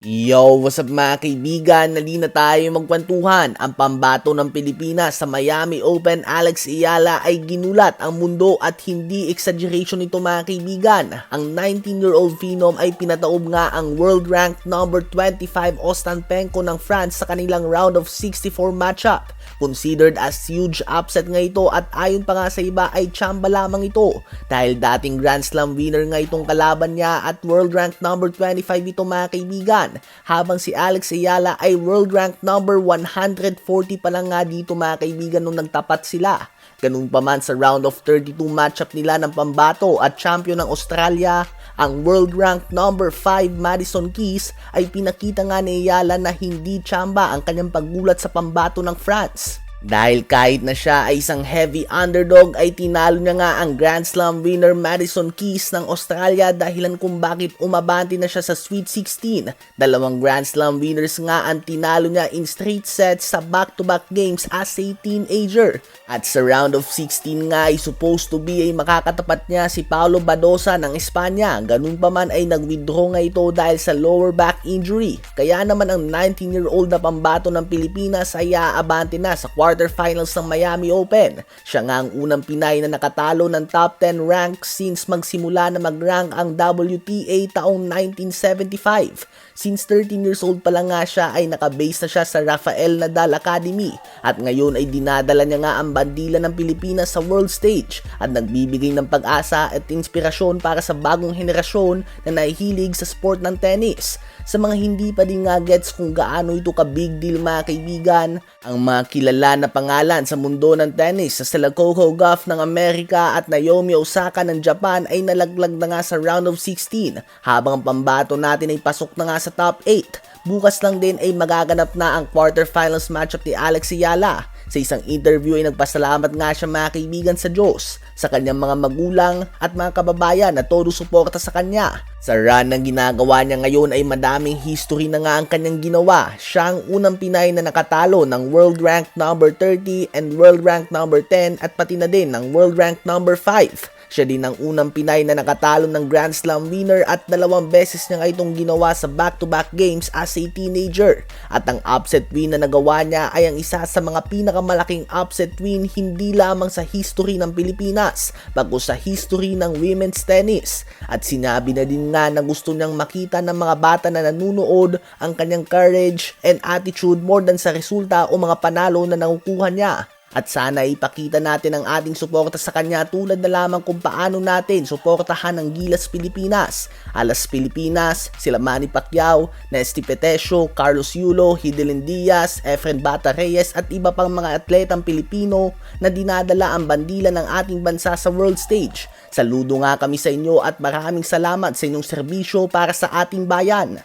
Yo, what's up mga kaibigan? Nali na tayo magkwentuhan. Ang pambato ng Pilipinas sa Miami Open, Alex Iyala ay ginulat ang mundo at hindi exaggeration ito mga kaibigan. Ang 19-year-old phenom ay pinataob nga ang world ranked number 25 Ostapenko ng France sa kanilang round of 64 matchup. Considered as huge upset nga ito at ayon pa nga sa iba ay chamba lamang ito dahil dating Grand Slam winner nga itong kalaban niya at world ranked number 25 ito mga kaibigan habang si Alex Ayala ay world ranked number 140 pa lang nga dito mga kaibigan nung nagtapat sila. Ganun pa man sa round of 32 matchup nila ng pambato at champion ng Australia, ang world ranked number 5 Madison Keys ay pinakita nga ni Ayala na hindi chamba ang kanyang paggulat sa pambato ng France. Dahil kahit na siya ay isang heavy underdog ay tinalo niya nga ang Grand Slam winner Madison Keys ng Australia dahilan kung bakit umabante na siya sa Sweet 16. Dalawang Grand Slam winners nga ang tinalo niya in straight sets sa back-to-back games as a teenager. At sa round of 16 nga ay supposed to be ay makakatapat niya si Paulo Badosa ng Espanya. Ganun pa man ay nag-withdraw nga ito dahil sa lower back injury. Kaya naman ang 19-year-old na pambato ng Pilipinas ay aabante na sa quarterfinals ng Miami Open. Siya nga ang unang Pinay na nakatalo ng top 10 rank since magsimula na mag-rank ang WTA taong 1975. Since 13 years old pa lang nga siya ay nakabase na siya sa Rafael Nadal Academy at ngayon ay dinadala niya nga ang bandila ng Pilipinas sa world stage at nagbibigay ng pag-asa at inspirasyon para sa bagong henerasyon na nahihilig sa sport ng tennis. Sa mga hindi pa din nga gets kung gaano ito ka big deal mga kaibigan, ang mga kilala na pangalan sa mundo ng tennis sa sila Coco Gauff ng Amerika at Naomi Osaka ng Japan ay nalaglag na nga sa round of 16 habang ang pambato natin ay pasok na nga sa top 8. Bukas lang din ay magaganap na ang quarterfinals matchup ni Alex Ayala. Sa isang interview ay nagpasalamat nga siya mga kaibigan sa Diyos, sa kanyang mga magulang at mga kababayan na todo suporta sa kanya. Sa run ng ginagawa niya ngayon ay madaming history na nga ang kanyang ginawa. Siya ang unang Pinay na nakatalo ng world rank number 30 and world rank number 10 at pati na din ng world rank number 5. Siya din ang unang Pinay na nakatalo ng Grand Slam winner at dalawang beses niya itong ginawa sa back-to-back games as a teenager. At ang upset win na nagawa niya ay ang isa sa mga pinakamalaking upset win hindi lamang sa history ng Pilipinas, bagos sa history ng women's tennis. At sinabi na din nga na gusto niyang makita ng mga bata na nanunood ang kanyang courage and attitude more than sa resulta o mga panalo na nakukuha niya. At sana ipakita natin ang ating suporta sa kanya tulad na lamang kung paano natin suportahan ang Gilas Pilipinas, Alas Pilipinas, sila Manny Pacquiao, Nesty Petesio, Carlos Yulo, Hidelin Diaz, Efren Bata Reyes at iba pang mga atletang Pilipino na dinadala ang bandila ng ating bansa sa world stage. Saludo nga kami sa inyo at maraming salamat sa inyong serbisyo para sa ating bayan.